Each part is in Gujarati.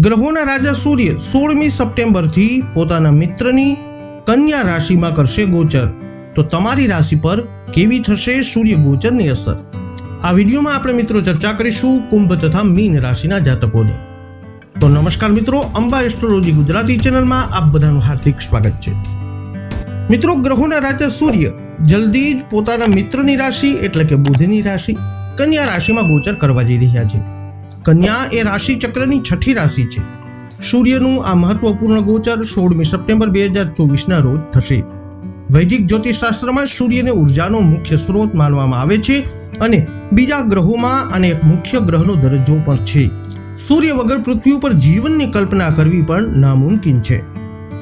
ગ્રહોના રાજા સૂર્ય સોળમી સપ્ટેમ્બરથી પોતાના મિત્રની કન્યા રાશિમાં કરશે ગોચર. તો તમારી રાશિ પર કેવી થશે સૂર્ય ગોચરની અસર? આ વિડીયોમાં આપણે મિત્રો ચર્ચા કરીશું કુંભ તથા મીન રાશિના જાતકોની. તો નમસ્કાર મિત્રો, અંબા એસ્ટ્રોલોજી ગુજરાતી ચેનલમાં આપ બધાનું હાર્દિક સ્વાગત છે. મિત્રો, ગ્રહોના રાજા સૂર્ય જલ્દી જ પોતાના મિત્રની રાશિ એટલે કે બુધની રાશિ કન્યા રાશિમાં ગોચર કરવા જઈ રહ્યા છે. કન્યા એ રાશિ ચક્રની છઠ્ઠી રાશિ છે. સૂર્યનું આ મહત્વપૂર્ણ ગોચર સોળમી સપ્ટેમ્બર બે હજાર ચોવીસના રોજ થશે. વૈદિક જ્યોતિષશાસ્ત્રમાં સૂર્યને ઉર્જાનો મુખ્ય સ્ત્રોત માનવામાં આવે છે અને બીજા ગ્રહોમાં આને એક મુખ્ય ગ્રહનો દરજ્જો પણ છે. સૂર્ય વગર પૃથ્વી ઉપર જીવનની કલ્પના કરવી પણ નામુમકિન છે.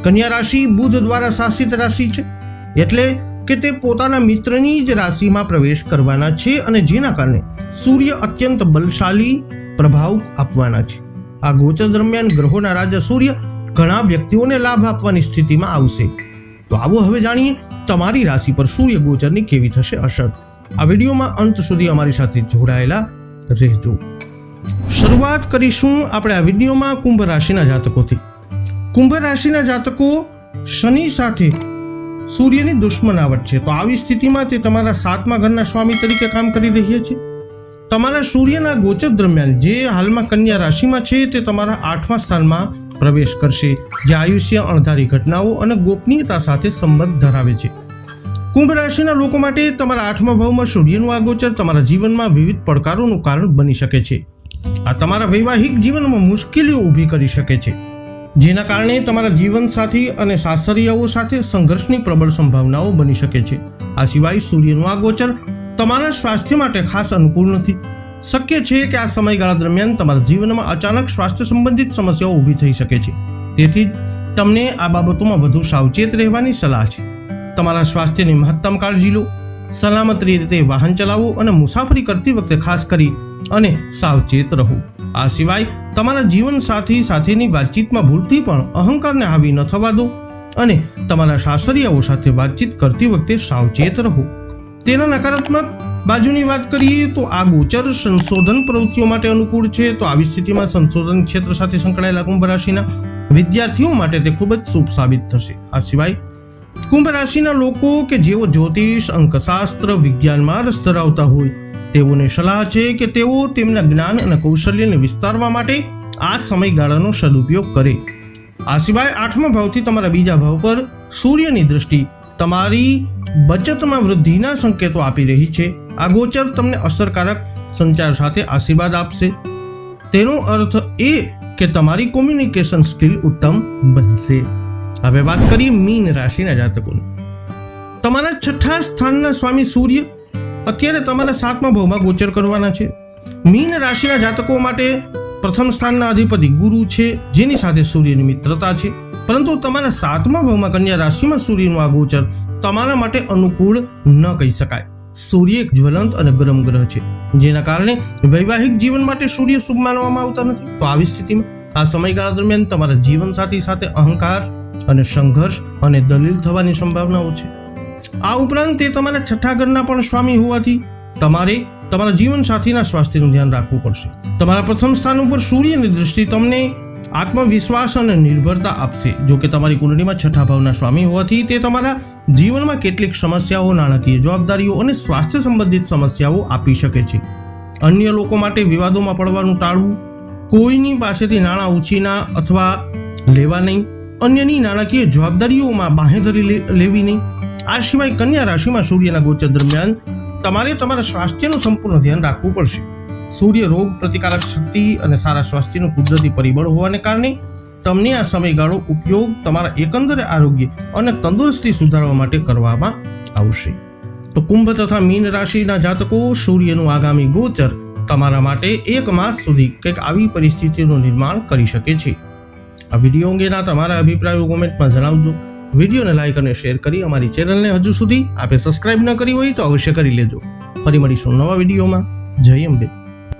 કન્યા રાશિ બુધ દ્વારા શાસિત રાશિ છે, એટલે કે તે પોતાના મિત્રની જ રાશિમાં પ્રવેશ કરવાના છે અને જેના કારણે સૂર્ય અત્યંત બલશાલી પ્રભાવ આપવાના છે. આ ગોચર દરમિયાન ગ્રહોના રાજા સૂર્ય ઘણા વ્યક્તિઓને લાભ આપવાની સ્થિતિમાં આવશે. તો આવો હવે જાણીએ તમારી રાશિ પર સૂર્ય ગોચરની કેવી થશે અસર. આ વિડીયોમાં અંત સુધી અમારી સાથે જોડાયેલા રહેજો. શરૂઆત કરીશું આપણે આ વિડીયોમાં કુંભ રાશિના જાતકોથી. કુંભ રાશિના જાતકો શનિ સાથે સૂર્યની દુશ્મનાવટ છે. તો આવી સ્થિતિમાં તે તમારા સાતમા ઘરના સ્વામી તરીકે કામ કરી રહ્યા છે? તમારા સૂર્યના ગોચર દરમિયાન જે હાલમાં કન્યા રાશિમાં છે તે તમારા આઠમા સ્થાનમાં પ્રવેશ કરશે, જે આયુષ્ય અણધારી ઘટનાઓ અને ગોપનીયતા સાથે સંબંધ ધરાવે છે. કુંભ રાશિના લોકો માટે તમારા આઠમા ભાવમાં સૂર્યનું આગોચર તમારા જીવનમાં વિવિધ પડકારોનું કારણ બની શકે છે. આ તમારા વૈવાહિક જીવનમાં મુશ્કેલીઓ ઊભી કરી શકે છે. જેના કારણે તમારા જીવનસાથી અને સાસરિયાઓ સાથે સંઘર્ષની પ્રબળ સંભાવનાઓ બની શકે છે. આ સિવાય સૂર્યનું આ ગોચર તમારા સ્વાસ્થ્ય માટે ખાસ અનુકૂળ નથી. શક્ય છે કે આ સમયગાળા દરમિયાન તમારા જીવનમાં અચાનક સ્વાસ્થ્ય સંબંધિત સમસ્યાઓ ઊભી થઈ શકે છે. તેથી જ તમને આ બાબતોમાં વધુ સાવચેત રહેવાની સલાહ છે. તમારા સ્વાસ્થ્યની મહત્તમ કાળજી લો, સલામત રીતે વાહન ચલાવો અને મુસાફરી કરતી વખતે ખાસ કરી અને સાવચેત રહો. આ સિવાય તમારા જીવન સાથી સાથેની વાતચીતમાં ભૂલથી પણ અહંકારને હાવી ન થવા દો અને તમારા સાસરિયાઓ સાથે વાતચીત કરતી વખતે સાવચેત રહો. તેના નકારાત્મક બાજુની વાત કરીએ તો આ ગોચર સંશોધન પ્રવૃત્તિઓ માટે અનુકૂળ છે. તો આવી સ્થિતિમાં સંશોધન ક્ષેત્ર સાથે સંકળાયેલા કુંભ રાશિના વિદ્યાર્થીઓ માટે તે ખૂબ જ શુભ સાબિત થશે. આ સિવાય કુંભ રાશિના લોકો કે જેઓ જ્યોતિષ, અંકશાસ્ત્ર, વિજ્ઞાનમાં રસ ધરાવતા હોય, તેઓને સલાહ છે કે તેઓ તેમના જ્ઞાન અને કૌશલ્યને વિસ્તારવા માટે આ સમયગાળાનો સદુપયોગ કરે. આ સિવાય આઠમા ભાવથી તમારા બીજા ભાવ પર સૂર્યની દ્રષ્ટિ તમારી બચતમાં વૃદ્ધિના સંકેતો આપી રહી છે. આ ગોચર તમને અસરકારક સંચાર સાથે આશીર્વાદ આપશે. તેનો અર્થ એ કે તમારી કોમ્યુનિકેશન સ્કિલ ઉત્તમ બનશે. હવે વાત કરીએ મીન રાશિના જાતકોની. તમારા છઠ્ઠા સ્થાનના સ્વામી સૂર્ય અત્યારે તમારા સાતમા ભાવમાં ગોચર કરવાના છે. મીન રાશિના જાતકો માટે પ્રથમ સ્થાનના અધિપતિ ગુરુ છે, જેની સાથે સૂર્યની મિત્રતા છે. પરંતુ તમારા સાતમા ભાવમાં કન્યા રાશિમાં સૂર્યનું આ ગોચર તમારા માટે અનુકૂળ ન કહી શકાય. સૂર્ય એક જ્વલંત અને ગરમ ગ્રહ છે, જેના કારણે વૈવાહિક જીવન માટે સૂર્ય શુભ માનવામાં આવતા નથી. તો આવી સ્થિતિમાં, આ સમયગાળા દરમિયાન તમારા જીવનસાથી સાથે અહંકાર અને સંઘર્ષ અને દલીલ થવાની સંભાવનાઓ છે. આ ઉપરાંત તે તમારા છઠ્ઠા ઘરના પણ સ્વામી હોવાથી તમારે તમારા જીવન સાથીના સ્વાસ્થ્યનું ધ્યાન રાખવું પડશે. તમારા પ્રથમ સ્થાન ઉપર સૂર્યની દૃષ્ટિ તમને આત્મવિશ્વાસ અને નિર્ભરતા આપશે. જો કે તમારી કુંડળીમાં છઠ્ઠા ભાવના સ્વામી હોવાથી તે તમારા જીવનમાં કેટલીક સમસ્યાઓ, નાણાકીય જવાબદારીઓ અને સ્વાસ્થ્ય સંબંધિત સમસ્યાઓ આપી શકે છે. અન્ય લોકો માટે વિવાદોમાં પડવાનું ટાળવું, કોઈની પાસેથી નાણાં ઉછીના અથવા લેવા નહીં, અન્યની નાણાકીય જવાબદારીઓમાં બાહેધરી લેવી નહીં. આ સિવાય કન્યા રાશિમાં સૂર્યના ગોચર દરમિયાન તમારે તમારા સ્વાસ્થ્યનું સંપૂર્ણ ધ્યાન રાખવું પડશે. સૂર્ય રોગ પ્રતિકારક શક્તિ અને સારા સ્વાસ્થ્યનું કુદરતી પરિબળ હોવાને કારણે તમને આ સમયગાળો ઉપયોગ તમારા એકંદરે આરોગ્ય અને તંદુરસ્તી સુધારવા માટે કરવામાં આવશે. તો કુંભ તથા મીન રાશિના જાતકો, સૂર્યનું આગામી ગોચર તમારા માટે એક માસ સુધી કંઈક આવી પરિસ્થિતિનું નિર્માણ કરી શકે છે. આ વીડિયો અંગેના તમારા અભિપ્રાયો કોમેન્ટમાં જણાવજો. વિડીયોને લાઈક અને શેર કરી અમારી ચેનલને હજુ સુધી આપે સબસ્ક્રાઇબ ન કરી હોય તો અવશ્ય કરી લેજો. ફરી મળીશું નવા વિડીયોમાં. જય અંબે.